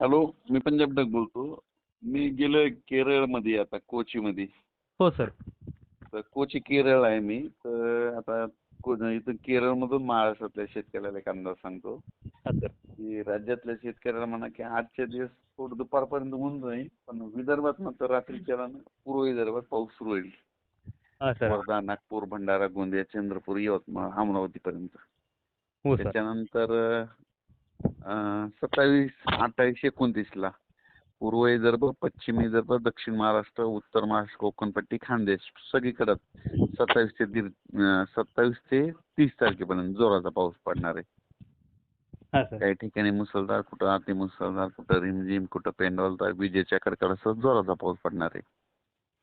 Hello मी पंजाब डग बोलतो. मी गेलोय केरळमध्ये आता कोचीमध्ये. हो सर. तर कोची केरळ आहे मी. तर आता को- इथं केरळमधून महाराष्ट्रातल्या शेतकऱ्याला एक अंदाज सांगतो. हा सर. की राज्यातल्या शेतकऱ्याला म्हणा की आजच्या दिवस थोडं दुपारपर्यंत होऊन जाईल पण विदर्भात मात्र रात्रीच्या वेळानं पूर्व विदर्भात पाऊस सुरू होईल. हा सर. वर्धा नागपूर भंडारा गोंदिया चंद्रपूर यवतमाळ अमरावतीपर्यंत. हो सर. त्याच्यानंतर सत्तावीस अठ्ठावीस एकोणतीसला पूर्व विदर्भ पश्चिम विदर्भ दक्षिण महाराष्ट्र उत्तर महाराष्ट्र कोकणपट्टी खानदेश सगळीकडं सत्तावीस ते दीड सत्तावीस ते तीस तारखेपर्यंत जोराचा पाऊस पडणार आहे. काही ठिकाणी मुसळधार कुठं अति मुसळधार कुठं रिमझिम कुठं पेंडॉलधार विजेच्या कडकडासह जोराचा पाऊस पडणार आहे.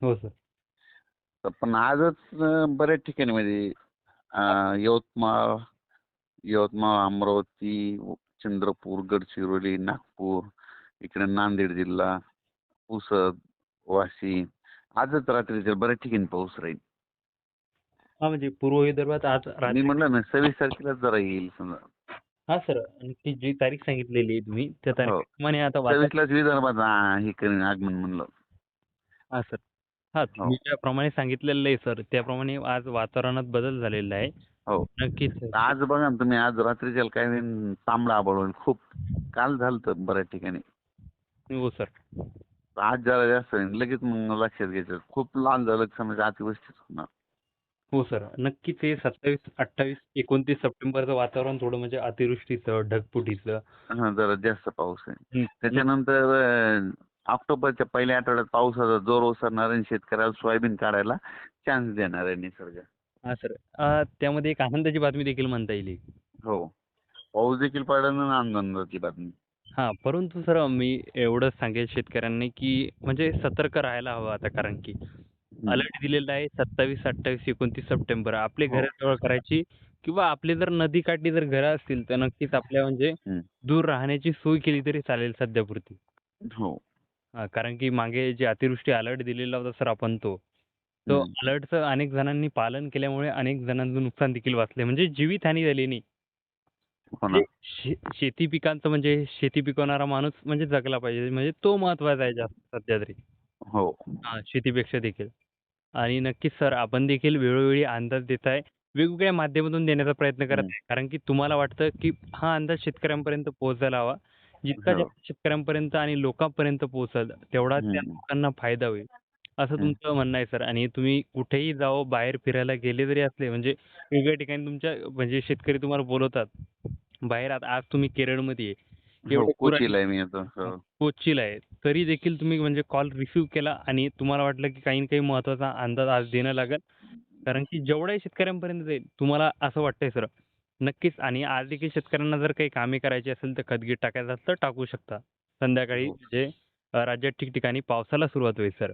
हो पण आजच बऱ्याच ठिकाणी म्हणजे अं, यवतमाळ यवतमाळ अमरावती चंद्रपूर गडचिरोली नागपूर इकडे नांदेड जिल्हा पुसद वाशी. आजच रात्रीच्या बऱ्याच ठिकाणी पाऊस राहील. हा म्हणजे पूर्व विदर्भात आज मी रात्री म्हटलं ना सव्वीस तारखेला जरा येईल समजा. हा सर. आणि ती जी तारीख सांगितलेली आहे तुम्ही त्या हो. तारखेप्रमाणे आता वातावरण सव्वीसलाच विदर्भात आ, हे करेन आगमन म्हणलं. हा सर. हा तुम्ही ज्याप्रमाणे सांगितलेलं आहे सर त्याप्रमाणे आज वातावरणात बदल झालेला आहे. हो. नक्कीच. आज बघा ना तुम्ही आज रात्रीच्या काय होईल, तांबडा आबळ होईल खूप काल झालं तर बऱ्याच ठिकाणी. हो सर. आज जरा जास्त होईल लगेच मग लक्षात घ्यायचं. खूप लाल झालं की समजा अतिवृष्टीच होणार. हो सर. नक्कीच हे सत्तावीस अठ्ठावीस एकोणतीस सप्टेंबरचं वातावरण थोडं म्हणजे अतिवृष्टीचं ढगफुटीचं. हा जरा जास्त पाऊस आहे. त्याच्यानंतर अं, ऑक्टोबरच्या पहिल्या आठवड्यात पावसाचा जोर ओसरणार आणि शेतकऱ्याला सोयाबीन काढायला चान्स देणार आहे निसर्ग. हा सर. अं, त्यामध्ये एक आनंदाची बातमी देखील म्हणता येईल ही. हो. पाऊस देखील पडला ना आनंदाची बातमी. हा परंतु सर मी एवढंच सांगेल शेतकऱ्यांनी की म्हणजे सतर्क राहायला हवं आता कारण की अलर्ट दिलेला आहे सत्तावीस अठ्ठावीस एकोणतीस सप्टेंबर. आपले हो. घराजवळ करायची किंवा आपले जर नदीकाठी जर घरं असतील तर नक्कीच आपल्या म्हणजे. दूर राहण्याची सोय केली तरी चालेल सध्यापुरती. हो. हा, कारण की मागे जे अतिवृष्टी अलर्ट दिलेला होता सर आपण तो. तो. अलर्टचं अनेक जणांनी पालन केल्यामुळे अनेक जणांचं नुकसान देखील वाचले म्हणजे जीवितहानी झाली नाही हो ना. शे- शेती पिकांचं म्हणजे शेती पिकवणारा माणूस म्हणजे जगला पाहिजे. म्हणजे तो महत्त्वाचा आहे जास्त सध्या तरी. हो. हा शेतीपेक्षा देखील. आणि नक्कीच सर आपण देखील वेळोवेळी अंदाज देत आहे वेगवेगळ्या माध्यमातून देण्याचा प्रयत्न करत. आहे. कारण की तुम्हाला वाटतं की हा अंदाज शेतकऱ्यांपर्यंत पोहोचायला हवा. जितका हो. जास्त शेतकऱ्यांपर्यंत आणि लोकांपर्यंत पोहोचल तेवढा त्या. लोकांना फायदा होईल. असं हं. तुमचं म्हणणं आहे सर. आणि तुम्ही कुठेही जाओ बाहेर फिरायला गेले जरी असले म्हणजे वेगवेगळ्या ठिकाणी तुमच्या म्हणजे शेतकरी तुम्हाला बोलवतात बाहेर आता आज तुम्ही केरळमध्ये आहे. हो एवढं पुरा- कोचीला आहे मी आता हो. कोचीला आहे. तरी देखील तुम्ही म्हणजे कॉल रिसिव्ह केला आणि तुम्हाला वाटलं की काही ना काही महत्त्वाचा अंदाज आज देणं लागेल. कारण की जेवढ्याही शेतकऱ्यांपर्यंत जाईल तुम्हाला असं वाटतंय सर. नक्कीच. आणि आज देखील शेतकऱ्यांना जर काही कामे करायची असेल तर खतगीत टाकायचं असेल तर टाकू शकता. संध्याकाळी हो. म्हणजे अं, राज्यात ठिकठिकाणी पावसाला सुरुवात होईल सर.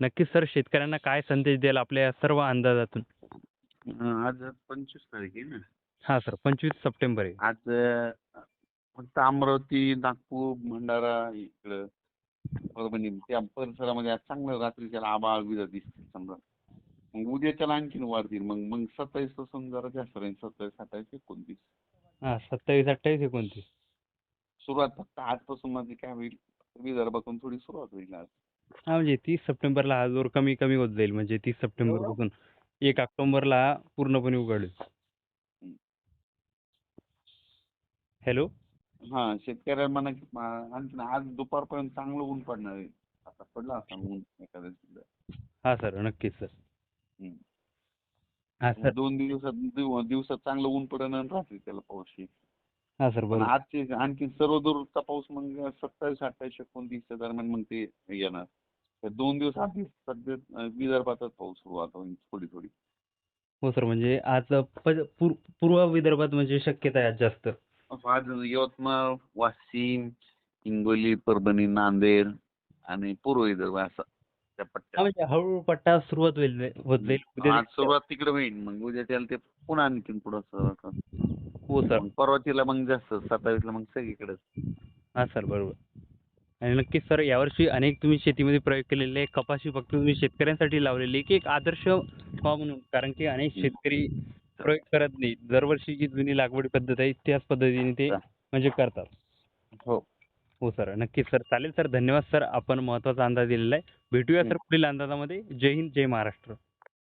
नक्कीच सर शेतकऱ्यांना काय संदेश द्याल आपल्या सर्व अंदाजातून? आज पंचवीस तारीख आहे ना? हा सर पंचवीस सप्टेंबर आहे. आज अं, फक्त अमरावती नागपूर भंडारा इकडं परभणी त्या परिसरामध्ये आज चांगलं रात्रीच्या आबाळ बिजा दिसतील समजा. मग उद्याच्याला आणखीन वाढतील मग मग सत्तावीसपासून जरा जास्त राहील सत्तावीस अठ्ठावीस एकोणतीस. हा सत्तावीस अठ्ठावीस एकोणतीस. सुरुवात फक्त आजपासून म्हणजे काय होईल? विदर्भातून थोडी सुरुवात होईल आज. हा म्हणजे तीस सप्टेंबरला हा जोर कमी कमी होत जाईल. म्हणजे तीस सप्टेंबरपासून एक ऑक्टोबरला हा पूर्णपणे उघडेल. हॅलो? हा शेतकऱ्याला म्हणा की मा- आणखीन आज दुपारपर्यंत चांगलं ऊन पडणार आहे. आता पडला असता ऊन एखाद्या दिवशी. हा सर. नक्कीच सर. हम्म. हा सर. दोन दिवसात दिव- दिवसात चांगलं ऊन पडेल आणि रात्री त्याला पाऊस येईल हा सर. पण बरोबर. आजचे आणखी सर्व दूरचा पाऊस मग सत्तावीस अठ्ठावीस एकोणतीसच्या दरम्यान मग ते येणार. दोन दिवस आधी सध्या विदर्भातच पाऊस सुरुवात होईल थोडी थोडी. हो सर म्हणजे आज पूर- पूर्व विदर्भात म्हणजे शक्यता आहे आज जास्त. आज यवतमाळ वाशिम हिंगोली परभणी नांदेड आणि पूर्व विदर्भ असं त्या पट्ट्यात म्हणजे हळूहळू पट्टा सुरुवात होईल होत जाईल आज सुरुवात तिकडे होईल. मग उद्या त्याला ते पुन्हा आणखीन पुढं हो सर. परवातीला मग जास्त सत्तावीसला मग सगळीकडेच हा सर बरोबर. आणि नक्कीच सर यावर्षी अनेक तुम्ही शेतीमध्ये प्रयोग केलेले आहे कपाशी फक्त तुम्ही शेतकऱ्यांसाठी लावलेली आहे की एक आदर्श म्हणून. कारण की अनेक शेतकरी प्रयोग करत नाही. दरवर्षी जी जुनी लागवड पद्धत आहे त्याच पद्धतीने ते म्हणजे करतात. हो. हो सर नक्कीच सर. चालेल सर धन्यवाद सर. आपण महत्त्वाचा अंदाज दिलेला आहे. भेटूया सर. पुढील अंदाजामध्ये. जय हिंद जय महाराष्ट्र.